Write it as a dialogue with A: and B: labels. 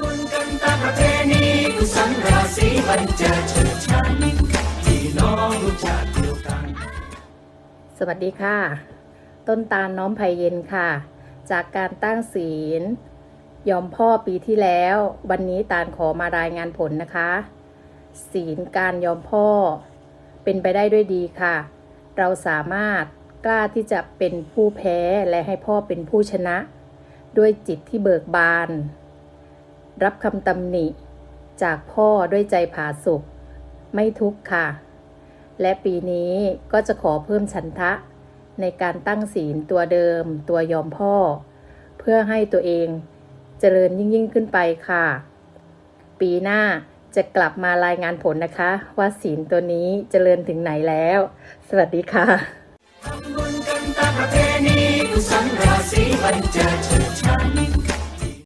A: บุญกันตามประเพณีกุศลราศีบันเจิดเชิดชันพี่น้องรู้จักเดียวกัน
B: สวัสดีค่ะ ต้นตาลน้อมไผ่เย็นค่ะ จากการตั้งศีล ยอมพ่อปีที่แล้ว วันนี้ตาลขอมารายงานผลนะคะ ศีลการยอมพ่อ เป็นไปได้ด้วยดีค่ะ เราสามารถกล้าที่จะเป็นผู้แพ้และให้พ่อเป็นผู้ชนะ ด้วยจิตที่เบิกบาน รับคำตำหนิ จากพ่อด้วยใจผาสุก ไม่ทุกข์ค่ะ และปีนี้ก็จะขอเพิ่มฉันทะ ในการตั้งศีลตัวเดิม ตัวยอมพ่อ เพื่อให้ตัวเองเจริญยิ่งยิ่งขึ้นไปค่ะ ปีหน้าจะกลับมารายงานผลนะคะ ว่าศีลตัวนี้เจริญถึงไหนแล้ว สวัสดีค่ะ
A: ทำบุญกันตามประเพณีกุศลราศีบันเจิด